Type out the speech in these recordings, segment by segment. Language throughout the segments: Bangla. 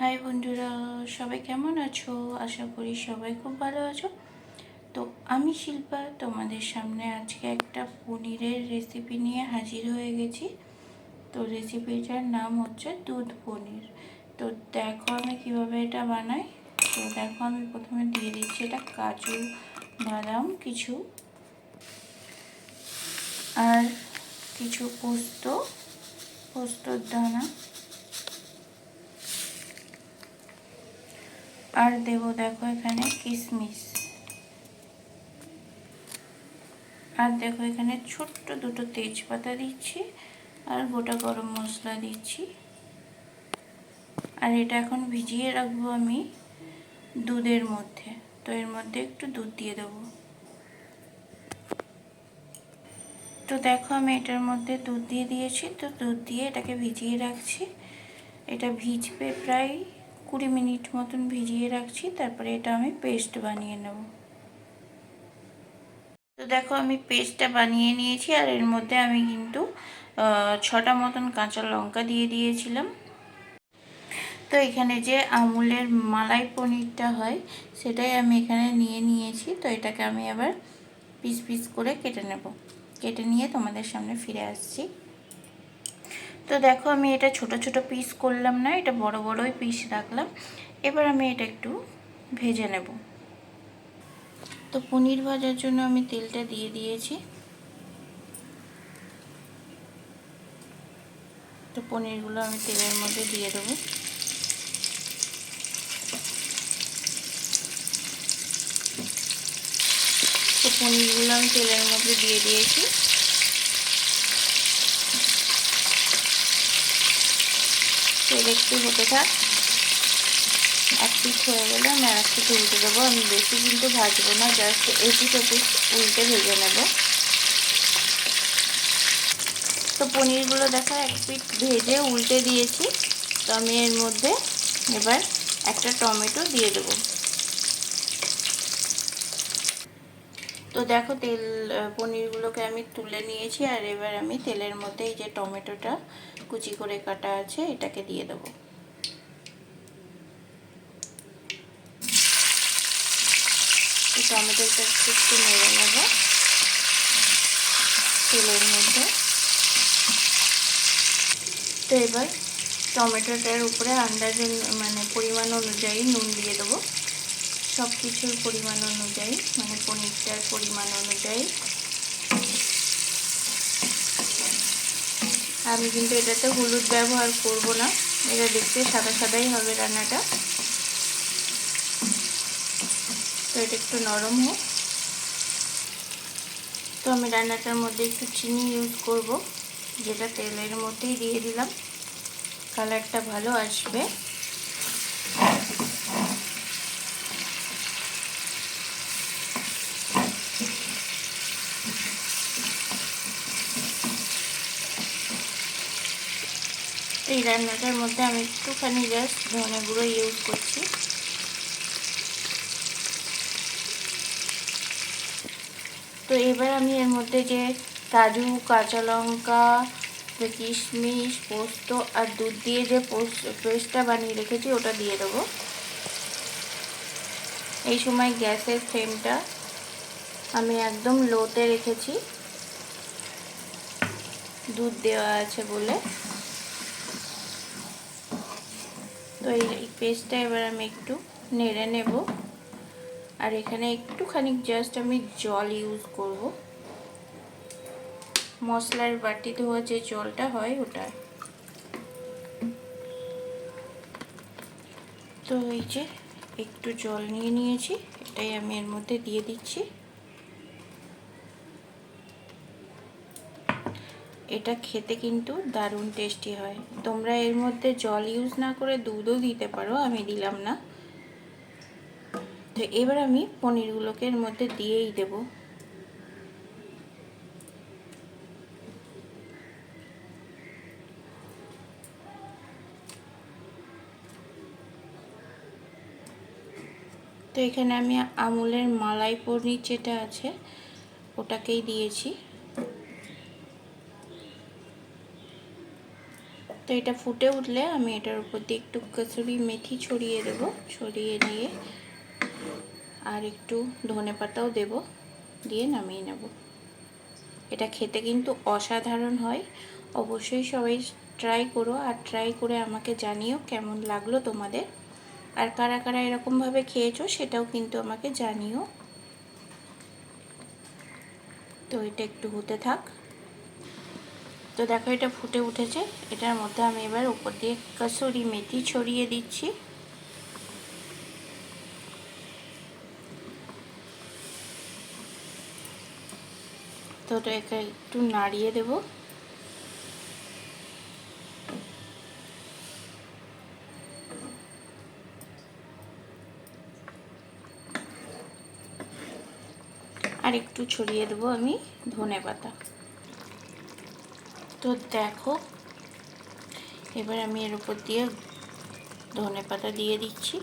হাই বন্ধুরা, সবাই কেমন আছো? আশা করি সবাই খুব ভালো আছো। তো আমি শিল্পা, তোমাদের সামনে আজকে একটা পনিরের রেসিপি নিয়ে হাজির হয়ে গেছি। তো রেসিপিটার নাম হচ্ছে দুধ পনির। তো দেখো আমি কীভাবে এটা বানাই। তো দেখো আমি প্রথমে দিয়ে দিচ্ছি এটা কাজু, বাদাম কিছু। আর কিছু পোস্ত, পোস্তর দানা। আর দেব দেখো এখানে কিশমিশ আর দেখো এখানে ছোট্ট দুটো তেজপাতা দিচ্ছি আর গোটা গরম মশলা দিচ্ছি। আর এটা এখন ভিজিয়ে রাখব আমি দুধের মধ্যে। তো এর মধ্যে একটু দুধ দিয়ে দেবো। তো দেখো আমি এটার মধ্যে দুধ দিয়ে দিয়েছি। তো দুধ দিয়ে এটাকে ভিজিয়ে রাখছি। এটা ভিজবে প্রায় কুড়ি মিনিট মতন ভিজিয়ে রাখছি, তারপরে এটা আমি পেস্ট বানিয়ে নেব। তো দেখো, আমি পেস্টটা বানিয়ে নিয়েছি, আর এর মধ্যে আমি কিন্তু ছটা মতন কাঁচা লঙ্কা দিয়ে দিয়েছিলাম। তো এখানে যে আমুলের মালাই পনিরটা হয়, সেটাই আমি এখানে নিয়ে নিয়েছি। তো এটাকে আমি আবার পিস পিস করে কেটে নেব। কেটে নিয়ে তোমাদের সামনে ফিরে আসছি। তো দেখো আমি এটা ছোট ছোট পিস করলাম না, এটা বড় বড়ই পিস রাখলাম। এবার আমি এটা একটু ভেজে নেব। তো পনির ভাজার জন্য আমি তেলটা দিয়ে দিয়েছি। তো পনিরগুলো আমি তেলের মধ্যে দিয়ে দেবো। তো পনিরগুলো আমি তেলের মধ্যে দিয়ে দিয়েছি। তেল একটু হতে থাক এক পিস হয়ে গেলে আমি আর একটু উল্টে দেবো। আমি বেশি কিন্তু ভাজবো না জাস্ট এপিট ওপিট উল্টে ভেজে নেব। তো পনিরগুলো দেখা এক পিট ভেজে উল্টে দিয়েছি। তো আমি এর মধ্যে এবার একটা টমেটো দিয়ে দেবো। তো দেখো তেল পনিরগুলোকে আমি তুলে নিয়েছি, আর এবার আমি তেলের মধ্যে এই যে টমেটোটা কুচি করে কাটা আছে, এটাকে দিয়ে দেব। টমেটোটা একটু নেড়ে নেব। তেলের মধ্যে। তো এবার টমেটোটার উপরে আন্দাজ মানে পরিমাণ অনুযায়ী নুন দিয়ে দেবো। সব কিছুর পরিমাণ অনুযায়ী মানে পনিরটার পরিমাণ অনুযায়ী। আমি কিন্তু এটাতে হলুদ ব্যবহার করব না। এটা দেখতে সাদা সাদাই হবে রান্নাটা। তো এটা একটু নরম হোক। তো আমি রান্নাটার মধ্যে একটু চিনি ইউজ করব। যেটা তেলের মধ্যেই দিয়ে দিলাম। কালারটা ভালো আসবে। এই রান্নাটার মধ্যে আমি একটুখানি জাস্ট ধনে গুঁড়ো ইউজ করছি। তো এবার আমি এর মধ্যে যে কাজু, কাঁচা লঙ্কা কিশমিশ, পোস্ত আর দুধ দিয়ে যে পেস্টটা বানিয়ে রেখেছি, ওটা দিয়ে দেবো। এই সময় গ্যাসের ফ্লেমটা আমি একদম লোতে রেখেছি। দুধ দেওয়া আছে বলে। তো এই পেস্টটা এবার আমি একটু নেড়ে নেব। আর এখানে একটুখানি জাস্ট আমি জল ইউজ করব। মশলার বাটি ধোয়া যে জলটা হয় ওটা। তো এই যে একটু জল নিয়ে নিয়েছি, এটাই আমি এর মধ্যে দিয়ে দিচ্ছি। এটা খেতে কিন্তু দারুণ টেস্টি হয়। তোমরা এর মধ্যে জল ইউজ না করে দুধও দিতে পারো, আমি দিলাম না। তো এবার আমি পনিরগুলোকে এর মধ্যে দিয়েই দেব। তো এখানে আমি আমুলের মালাই পনির যেটা আছে, ওটাকেই দিয়েছি। তো এটা ফুটে উঠলে আমি এটার উপর দিয়ে একটু কসুরি মেথি ছড়িয়ে দেব, ছড়িয়ে দিয়ে আর একটু ধনে পাতাও দেব, দিয়ে নামিয়ে নেব। এটা খেতে কিন্তু অসাধারণ হয়। অবশ্যই সবাই ট্রাই করো আর ট্রাই করে আমাকে জানিও কেমন লাগল তোমাদের। আর কারা কারা এরকমভাবে খেয়েছো সেটাও কিন্তু আমাকে জানিও। তো এটা একটু হতে থাক। তো দেখো এটা ফুটে উঠেছে। এটার মধ্যে আমি এবার উপর দিয়ে কসুরি মেথি ছড়িয়ে দিচ্ছি। তো এটা একটু নাড়িয়ে দেব। আর একটু ছড়িয়ে দেবো আমি ধনে পাতা। তো দেখো, এবার আমি এর উপর দিয়ে ধনে পাতা দিয়ে দিচ্ছি।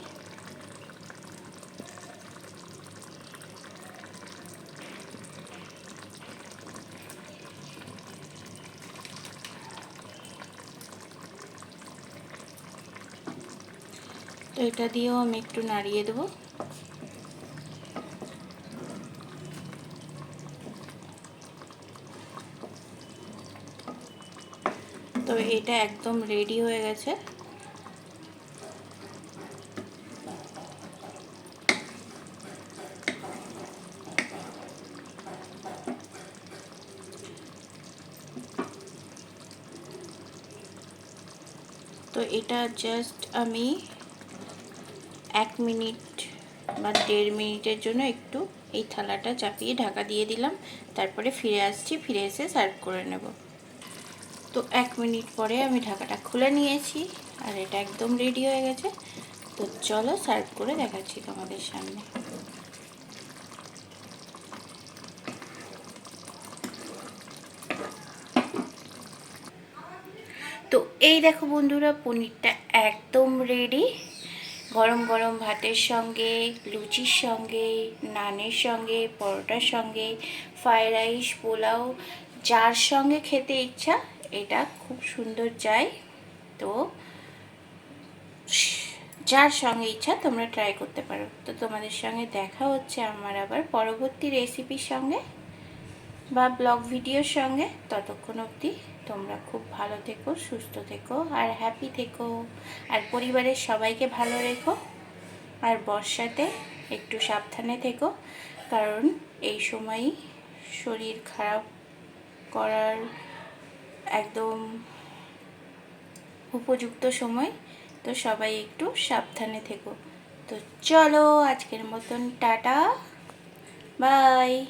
তো এটা দিয়েও আমি একটু নাড়িয়ে দেবো। তো এটা একদম রেডি হয়ে গেছে। তো এটা জাস্ট আমি এক মিনিট বা দেড় মিনিটের জন্য একটু এই থালাটা চাপিয়ে ঢাকা দিয়ে দিলাম। তারপরে ফিরে আসছি, ফিরে এসে সার্ভ করে নেব। তো এক মিনিট পরে আমি ঢাকাটা খুলে নিয়েছি আর এটা একদম রেডি হয়ে গেছে। তো চলো সার্ভ করে দেখাচ্ছি তোমাদের সামনে। তো এই দেখো বন্ধুরা, পনিরটা একদম রেডি গরম গরম ভাতের সঙ্গে, লুচির সঙ্গে, নানের সঙ্গে, পরোটার সঙ্গে ফ্রাইড রাইস পোলাও, যার সঙ্গে খেতে ইচ্ছা এটা খুব সুন্দর যায় তো, যার সঙ্গে ইচ্ছা তোমরা ট্রাই করতে পারো। তো তোমাদের সঙ্গে দেখা হচ্ছে আমার আবার পরবর্তী রেসিপির সঙ্গে বা ব্লগ ভিডিওর সঙ্গে। ততক্ষণ অবধি তোমরা খুব ভালো থেকো, সুস্থ থেকো আর হ্যাপি থেকো। আর পরিবারের সবাইকে ভালো রেখো আর বর্ষাতে একটু সাবধানে থেকো। কারণ এই সময়ই শরীর খারাপ করার একদম উপযুক্ত সময়। তো সবাই একটু সাবধানে থেকো। তো চলো আজকের মতন টাটা। বাই।